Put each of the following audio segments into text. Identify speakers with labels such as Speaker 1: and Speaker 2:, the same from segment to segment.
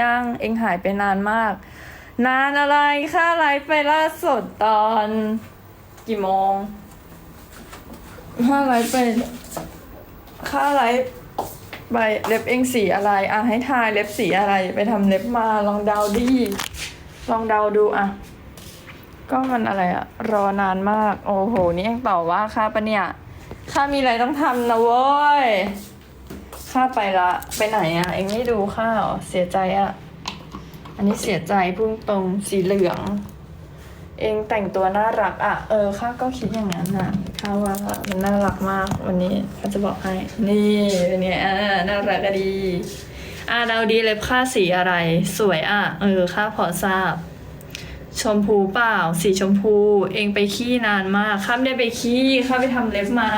Speaker 1: ย่างเองหายไปนานมาก นานอะไรค่าไลฟ์ไปล่าสุดตอน กี่โมงค่าไลฟ์ไปค่าไลฟ์ไปเล็บเองสีอะไร อะให้ทายเล็บสีอะไร ไปทำเล็บมาลองเดาดิลองเดาดูอะ ก็มันอะไรอะรอนานมาก โอ้โห นี่ยังต่อว่าค่าปะเนี่ยค่ามีอะไรต้องทำนะเว้ย ข้าไปละไปไหนอะ่ะ เองไม่ดูข้าเหรอเสียใจอะ่ะ อันนี้เสียใจพุ่งตรงสีเหลือง เองแต่งตัวน่ารักอะ่ะ เออข้าก็คิดอย่างนั้นอะ่ะข้าว่ามันน่ารักมากวันนี้ข้าจะบอกให้นี่เป็นไงอ่าน่ารักอะดีอ่าเดาดีเล็บค่าสีอะไร สวยอะ เออข้าพอทราบ ชมพูเปล่า สีชมพู เองไปขี้นานมากข้าไม่ได้ไปขี้ข้าไปทำเล็บมา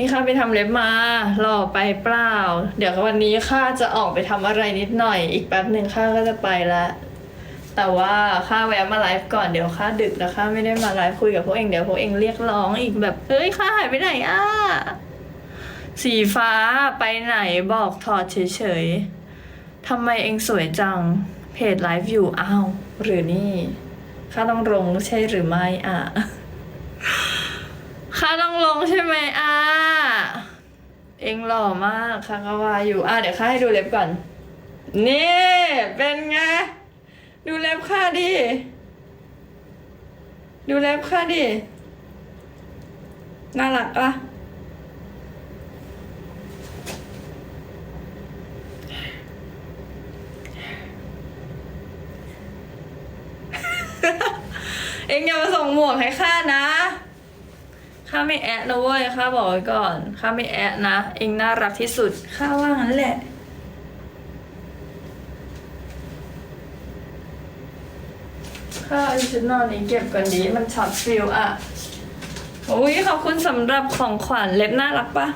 Speaker 1: นี่ข้าไปทำเล็บมาหล่อไปเปล่า เดี๋ยววันนี้ข้าจะออกไปทำอะไรนิดหน่อย อีกแป๊บหนึ่งข้าก็จะไปละแต่ว่าข้าแวะมาไลฟ์ก่อนเดี๋ยวข้าดึกแล้วข้าไม่ได้มาไลฟ์คุยกับพวกเองเดี๋ยวพวกเองเรียกร้องอีกแบบเฮ้ยข้าหายไปไหนอะสีฟ้าไปไหนบอกถอดเฉยๆทำไมเองสวยจัง เพจไลฟ์อยู่อ้าวหรือนี่ข้าต้องลงใช่หรือไม่อะ ข้าต้องลงใช่ไหมอะเองหล่อมากข้าก็ว่าอยู่อะเดี๋ยวข้าให้ดูเล็บก่อน นี่เป็นไง ดูเล็บข้าดิ ดูเล็บข้าดิ น่ารักปะเองอย่ามาส่งหมวกให้ข้านะ ข้าไม่แอะนะเว้ยข้าบอกไว้ก่อนข้าไม่แอะนะ เองน่ารักที่สุดข้าว่างั้นแหละข้าอาชุดนอนนี้เก็บก่อนดีมันช็อตฟิลอะโอ้ยขอบคุณสำหรับของขวัญเล็บน่ารักปะ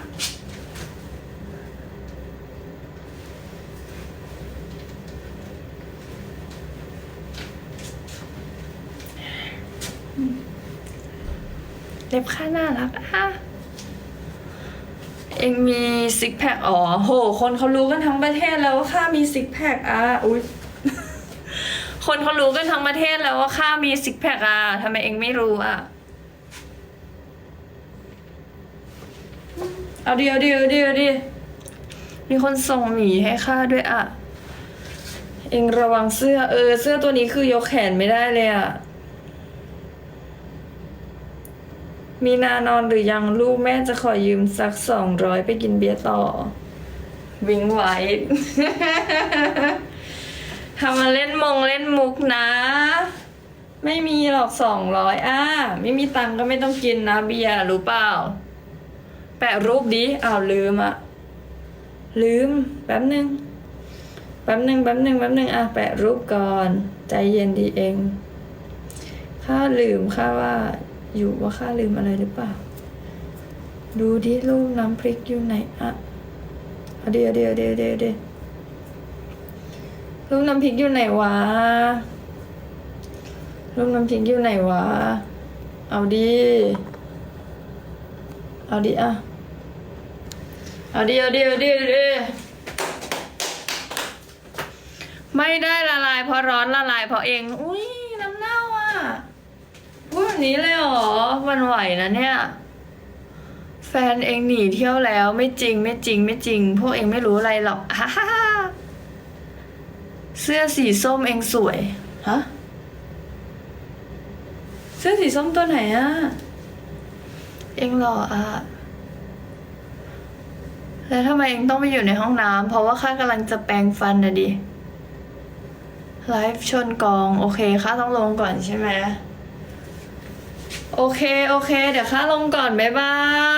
Speaker 1: เล็บข้าน่ารักอะเองมีซิกแพคอ๋อโห คนเขารู้กันทั้งประเทศแล้วว่าข้ามีซิกแพคอะอุ้ยคนเขารู้กันทั้งประเทศแล้วว่าข้ามีซิกแพคอะทำไมเองไม่รู้อะเอาเดิเอาดิเอาดิเอาดิมีคนส่งหมีให้ข้าด้วยอะเองระวังเสื้อเออ เสื้อตัวนี้คือยกแขนไม่ได้เลยอะ มีนานอนหรือยังลูกแม่จะขอยืมสักสองร้อยไปกินเบียร์ต่อ วิงไว้ทำมาเล่นมงเล่นมุกนะ ไม่มีหรอกสองร้อยอะไม่มีตังก็ไม่ต้องกินนะเบียร์รู้เปล่า แปะรูปดิอ้าวลืมอะลืมแป๊บหนึ่งแป๊บหนึ่งแป๊บหนึ่งแป๊บหนึ่งอะแปะรูปก่อน ใจเย็นดีเอง ข้าลืมข้าว่า อยู่ว่าข้าลืมอะไรหรือเปล่า ดูดิรูปน้ำพริกอยู่ไหนอะเดี๋ยวเดี๋ยวเดี๋ยวเดี๋ยวเดี๋ยวลูกน้ำพริกอยู่ไหนวะ ลูกน้ำพริกอยู่ไหนวะ เอาดิ เอาดิอะเอาดิเอาดิเอาดิเอาดิไม่ได้ละลายเพราะร้อนละลายเพราะเอง อุ้ยน้ำเน่าอะพูดแบบนี้เลยเหรอ มันไหวนะเนี่ย แฟนเองหนีเที่ยวแล้วไม่จริงไม่จริงไม่จริง พวกเองไม่รู้อะไรหรอกฮ่าฮ่าฮ่าเสื้อสีส้มเองสวยฮะเสื้อสีส้มตัวไหนอะเองหล่ออะแล้วทำไมเองต้องไปอยู่ในห้องน้ำเพราะว่าข้ากำลังจะแปรงฟันนะดิไลฟ์ชนกอง โอเคข้าต้องลงก่อนใช่ไหม โอเค โอเค เดี๋ยวข้าลงก่อน บ๊ายบา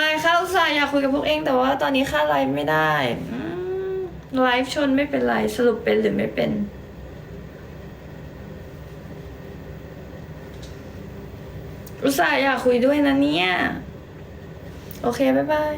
Speaker 1: ยข้าอุตส่าห์อยากคุยกับพวกเองแต่ว่าตอนนี้ข้าไลฟ์ไม่ได้ไลฟ์ชนไม่เป็นไร สรุปเป็นหรือไม่เป็นอุตส่าห์อยากคุยด้วยนะเนี่ย โอเค บ๊ายบาย